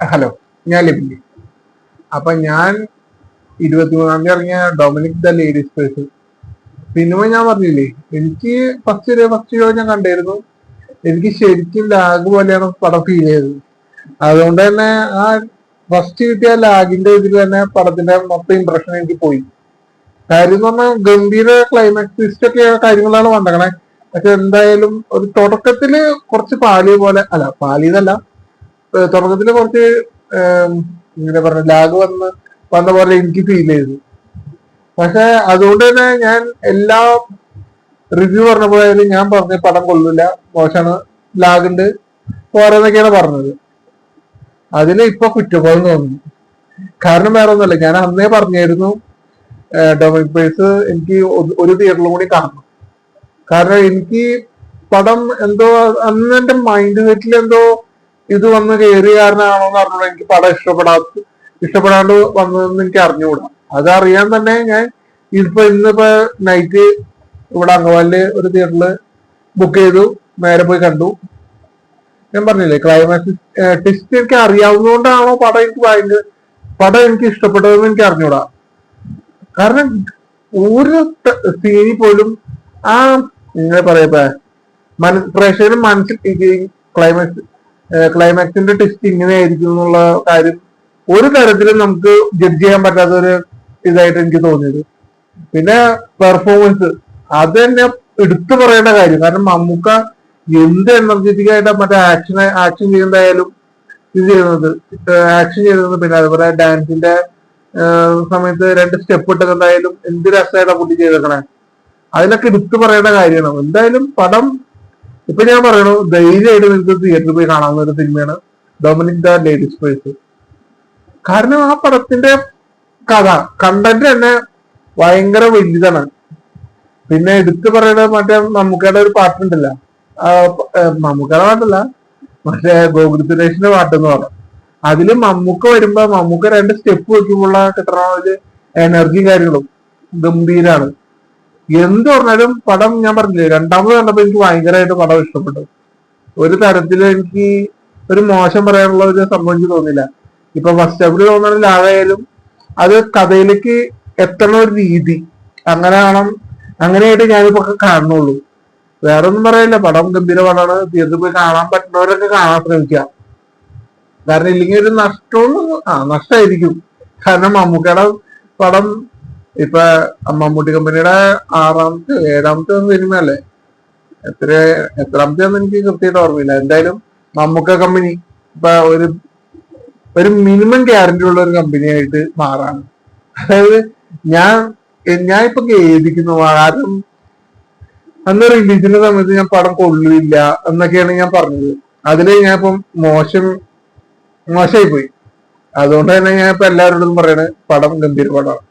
Hello. ഞാൻ ലിബിലി അപ്പൊ ഞാൻ ഇരുപത്തിമൂന്നാം തീയതി ഇറങ്ങിയ Dominic the ladies person cinema ഞാൻ പറഞ്ഞില്ലേ എനിക്ക് ഫസ്റ്റ് ഫസ്റ്റ് ഷോ ഞാൻ കണ്ടായിരുന്നു. എനിക്ക് ശരിക്കും ലാഗ് പോലെയാണ് പടം ഫീൽ ചെയ്തത്. അതുകൊണ്ട് തന്നെ ആ ഫസ്റ്റ് കിട്ടിയ ലാഗിന്റെ ഇതിൽ തന്നെ പടത്തിന്റെ മൊത്തം ഇംപ്രഷൻ എനിക്ക് പോയി. കാര്യം എന്ന് പറഞ്ഞാൽ ഗംഭീര ക്ലൈമാക്സ് ട്വിസ്റ്റ് ഒക്കെ കാര്യങ്ങളാണ് വന്നേക്കണേ. പക്ഷെ എന്തായാലും ഒരു തുടക്കത്തിൽ കുറച്ച് പാലി പോലെ അല്ല പാലിയതല്ല തുടക്കത്തിൽ കുറച്ച് ഇങ്ങനെ പറഞ്ഞ ലാഗ് വന്ന് വന്ന പോലെ എനിക്ക് ഫീൽ ചെയ്തു. പക്ഷെ അതുകൊണ്ട് തന്നെ ഞാൻ എല്ലാ റിവ്യൂ പറഞ്ഞ പോയാലും ഞാൻ പറഞ്ഞ പടം കൊള്ളില്ല മോശമാണ് ലാഗുണ്ട് ഉണ്ട്. പോരെന്നൊക്കെയാണ് പറഞ്ഞത്? അതിന് ഇപ്പൊ കുറ്റബോധം തോന്നുന്നു. കാരണം വേറെ ഒന്നുമല്ല ഞാൻ അന്നേ പറഞ്ഞായിരുന്നു ഡൊമിക് പേഴ്സ് എനിക്ക് ഒരു തിയേറ്ററിലും കൂടി കാണണം. കാരണം എനിക്ക് പടം എന്തോ അന്ന് എന്റെ മൈൻഡ് സെറ്റിൽ എന്തോ ഇത് വന്ന് കയറി കാരണമാണോ എന്ന് അറിഞ്ഞൂടാ. എനിക്ക് പടം ഇഷ്ടപ്പെടാത്ത ഇഷ്ടപ്പെടാണ്ട് വന്നതെന്ന് എനിക്ക് അറിഞ്ഞുകൂടാ അതറിയാൻ തന്നെ ഞാൻ ഇപ്പൊ ഇന്നിപ്പോ നൈറ്റ് ഇവിടെ അങ്കവാലിൽ ഒരു തിയേറ്ററിൽ ബുക്ക് ചെയ്തു. നേരെ പോയി കണ്ടു. ഞാൻ പറഞ്ഞില്ലേ ക്ലൈമാക്സ് ടെസ്റ്റ് എനിക്ക് അറിയാവുന്നതുകൊണ്ടാണോ പടം എനിക്ക് ഭയങ്കര പടം എനിക്ക് ഇഷ്ടപ്പെട്ടതെന്ന് എനിക്ക് അറിഞ്ഞൂടാ. കാരണം ഒരു സീനിൽ പോലും ആ ഇങ്ങനെ പറയപ്പേ മന പ്രേക്ഷകരും മനസ്സിൽ ക്ലൈമാക്സ് ക്ലൈമാക്സിന്റെ ടെസ്റ്റ് ഇങ്ങനെയായിരിക്കും എന്നുള്ള കാര്യം ഒരു തരത്തിലും നമുക്ക് ജഡ്ജ് ചെയ്യാൻ പറ്റാത്ത ഒരു ഇതായിട്ട് എനിക്ക് തോന്നിയത്. പിന്നെ പെർഫോമൻസ് അത് തന്നെ എടുത്തു പറയേണ്ട കാര്യം. കാരണം മമ്മൂക്ക എന്ത് എനർജറ്റിക് ആയിട്ട് മറ്റേ ആക്ഷൻ ആക്ഷൻ ചെയ്യുന്നതായാലും ഇത് ചെയ്യുന്നത് ആക്ഷൻ ചെയ്യുന്നത് പിന്നെ അതുപോലെ ഡാൻസിന്റെ സമയത്ത് രണ്ട് സ്റ്റെപ്പ് ഇട്ടൊക്കെ എന്തായാലും എന്ത് രസമായിട്ടാണ് കുട്ടി ചെയ്തേക്കണേ. അതിനൊക്കെ എടുത്തു പറയേണ്ട കാര്യമാണ്. എന്തായാലും പടം ഇപ്പൊ ഞാൻ പറയണു ധൈര്യമായിട്ട് നിങ്ങൾക്ക് തിയേറ്ററിൽ പോയി കാണാവുന്ന ഒരു സിനിമയാണ് ഡൊമിനിക് ദ ലേഡീസ് പ്രൈസ് കാരണം ആ പടത്തിന്റെ കഥ കണ്ടന്റ് തന്നെ ഭയങ്കര വലുതാണ്. പിന്നെ എടുത്തു പറയുന്നത് മറ്റേ മമ്മൂക്കയുടെ ഒരു പാട്ടുണ്ടല്ല മമ്മൂക്കയുടെ പാട്ടല്ല മറ്റേ ഗോകുൽ സുരേഷിന്റെ പാട്ടെന്ന് പറഞ്ഞു അതിൽ മമ്മൂക്ക വരുമ്പോ മമ്മൂക്ക രണ്ട് സ്റ്റെപ്പ് വെക്കുമ്പോഴുള്ള കിട്ടണ എനർജി കാര്യങ്ങളും ഗംഭീരാണ്. എന്ത് പറഞ്ഞാലും പടം ഞാൻ പറഞ്ഞില്ലേ? രണ്ടാമത് കണ്ടപ്പോ എനിക്ക് ഭയങ്കരമായിട്ട് പടം ഇഷ്ടപ്പെട്ടു. ഒരു തരത്തിലും എനിക്ക് ഒരു മോശം പറയാനുള്ള ഒരു സംഭവം എനിക്ക് തോന്നില്ല ഇപ്പൊ ഫസ്റ്റ് ഹാഫിൽ തോന്നുന്ന ലാഗായാലും അത് കഥയിലേക്ക് എത്തണ ഒരു രീതി. അങ്ങനെ വേണം അങ്ങനെയായിട്ട് ഞാനിപ്പോ കാണുന്നുള്ളൂ. വേറെ ഒന്നും പറയില്ല. പടം ഗംഭീര പടമാണ് തീർത്ത് പോയി കാണാൻ പറ്റുന്നവരൊക്കെ കാണാൻ ശ്രമിക്കുക. കാരണം ഇല്ലെങ്കിൽ ഒരു നഷ്ടമൊന്നും ആ നഷ്ടമായിരിക്കും കാരണം മമ്മൂക്കയുടെ പടം ഇപ്പൊ മമ്മൂട്ടി കമ്പനിയുടെ ആറാമത്തെ ഏഴാമത്തെ സിനിമ അല്ലേ എത്ര എത്രാമത്തെ എനിക്ക് കൃത്യമായിട്ട് ഓർമ്മയില്ല. എന്തായാലും മമ്മൂക്ക കമ്പനി ഇപ്പൊ ഒരു ഒരു മിനിമം ഗ്യാരണ്ടി ഉള്ള ഒരു കമ്പനി ആയിട്ട് മാറാണ്. അതായത് ഞാൻ ഞാൻ ഇപ്പൊ ഖേദിക്കുന്നു. കാരണം അന്ന് റിലീസിന്റെ സമയത്ത് ഞാൻ പടം കൊള്ളില്ല എന്നൊക്കെയാണ് ഞാൻ പറഞ്ഞത്. അതിൽ ഞാൻ ഇപ്പം മോശം മോശമായി പോയി അതുകൊണ്ട് തന്നെ ഞാൻ ഇപ്പൊ എല്ലാവരോടും പറയണേ പടം ഗംഭീര പടമാണ്.